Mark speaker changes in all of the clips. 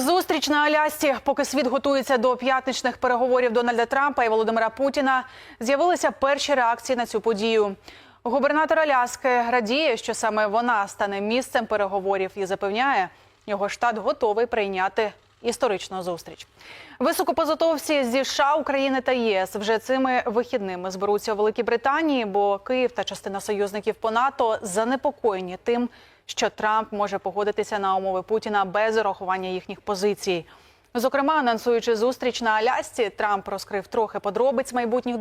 Speaker 1: Зустріч на Алясці, поки світ готується до п'ятничних переговорів Дональда Трампа і Володимира Путіна, з'явилися перші реакції на цю подію. Губернатор Аляски радіє, що саме вона стане місцем переговорів і запевняє, його штат готовий прийняти історичну зустріч. Високопозитовці зі США, України та ЄС вже цими вихідними зберуться у Великій Британії, бо Київ та частина союзників по НАТО занепокоєні тим, що Трамп може погодитися на умови Путіна без урахування їхніх позицій. Зокрема, анонсуючи зустріч на Алясці, Трамп розкрив трохи подробиць майбутніх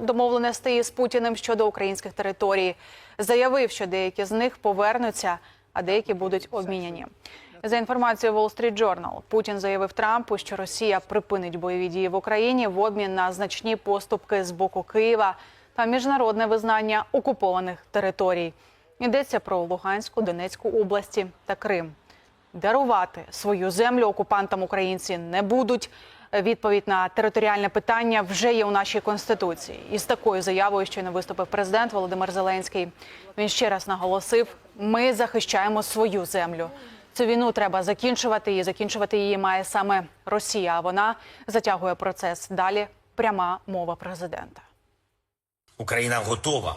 Speaker 1: домовленостей з Путіним щодо українських територій. Заявив, що деякі з них повернуться, а деякі будуть обміняні. За інформацією Wall Street Journal, Путін заявив Трампу, що Росія припинить бойові дії в Україні в обмін на значні поступки з боку Києва та міжнародне визнання окупованих територій. Йдеться про Луганську, Донецьку області та Крим. Дарувати свою землю окупантам українці не будуть. Відповідь на територіальне питання вже є у нашій конституції. І з такою заявою щойно виступив президент Володимир Зеленський. Він ще раз наголосив: ми захищаємо свою землю. Цю війну треба закінчувати, і закінчувати її має саме Росія. А вона затягує процес. Далі пряма мова президента.
Speaker 2: Україна готова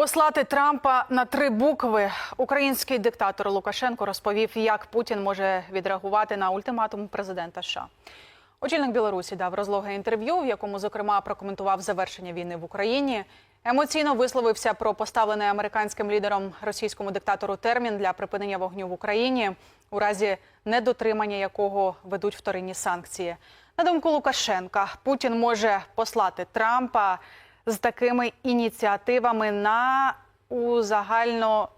Speaker 1: Послати Трампа на три букви. Український диктатор Лукашенко розповів, як Путін може відреагувати на ультиматум президента США. Очільник Білорусі дав розлоге інтерв'ю, в якому зокрема прокоментував завершення війни в Україні. Емоційно висловився про поставлений американським лідером російському диктатору термін для припинення вогню в Україні, у разі недотримання якого ведуть вторинні санкції. На думку Лукашенка, Путін може послати Трампа з такими ініціативами на у загально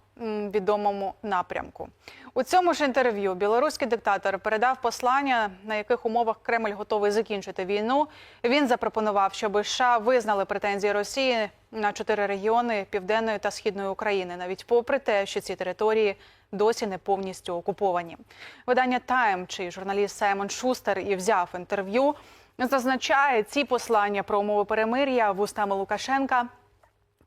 Speaker 1: відомому напрямку. У цьому ж інтерв'ю білоруський диктатор передав послання, на яких умовах Кремль готовий закінчити війну. Він запропонував, щоб США визнали претензії Росії на чотири регіони південної та східної України, навіть попри те, що ці території досі не повністю окуповані. Видання Тайм, чий журналіст Саймон Шустер і взяв інтерв'ю, зазначає ці послання про умови перемир'я вустами Лукашенка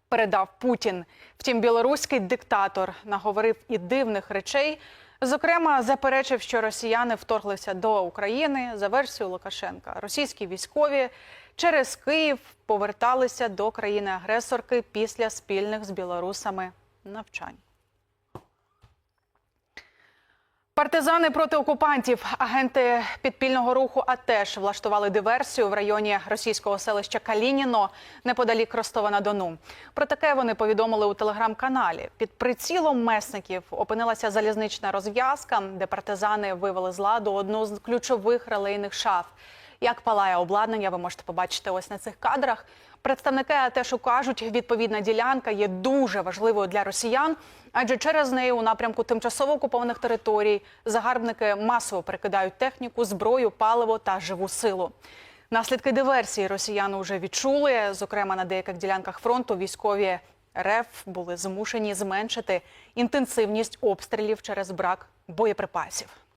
Speaker 1: передав Путін. Втім, білоруський диктатор наговорив і дивних речей. Зокрема, заперечив, що росіяни вторглися до України за версією Лукашенка. Російські військові через Київ поверталися до країни-агресорки після спільних з білорусами навчань. Партизани проти окупантів, агенти підпільного руху АТЕШ влаштували диверсію в районі російського селища Калініно неподалік Ростова-на-Дону. Про таке вони повідомили у телеграм-каналі. Під прицілом месників опинилася залізнична розв'язка, де партизани вивели з ладу одну з ключових релейних шаф. Як палає обладнання, ви можете побачити ось на цих кадрах. Представники АТЕШу кажуть, відповідна ділянка є дуже важливою для росіян, адже через неї у напрямку тимчасово окупованих територій загарбники масово перекидають техніку, зброю, паливо та живу силу. Наслідки диверсії росіяни вже відчули. Зокрема, на деяких ділянках фронту військові РФ були змушені зменшити інтенсивність обстрілів через брак боєприпасів.